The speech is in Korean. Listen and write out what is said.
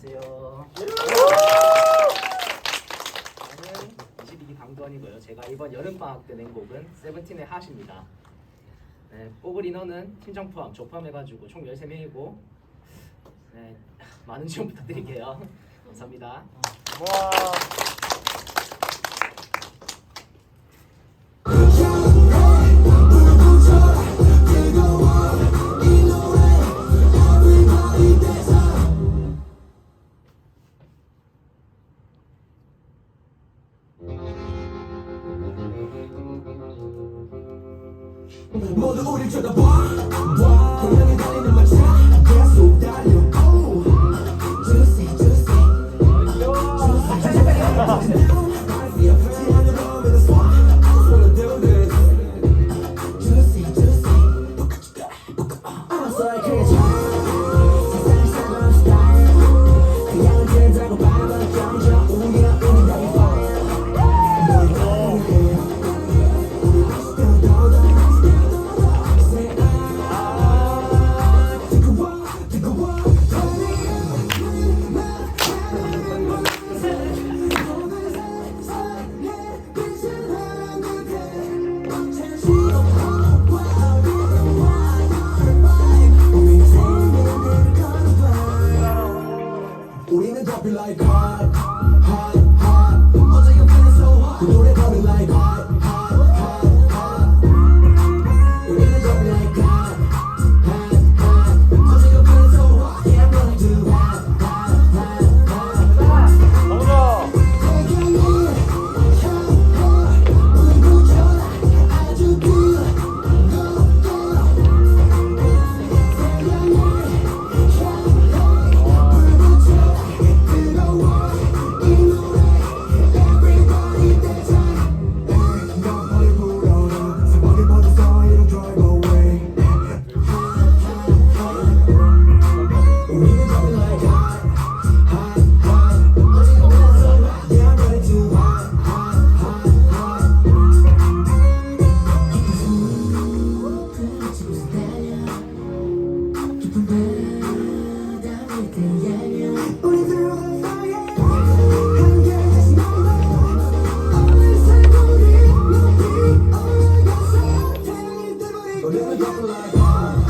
안녕하세요. 저는 22기 강도원이고요. 제가 이번 여름 방학 때 낸 곡은 세븐틴의 핫입니다. 네, 뽑을 인원은 팀장 포함, 저 포함해가지고 총 13명이고 네, 많은 지원 부탁드릴게요. 감사합니다. 와. 모두 우릴 쳐다봐. 동양에 달리는 마차 But every couple I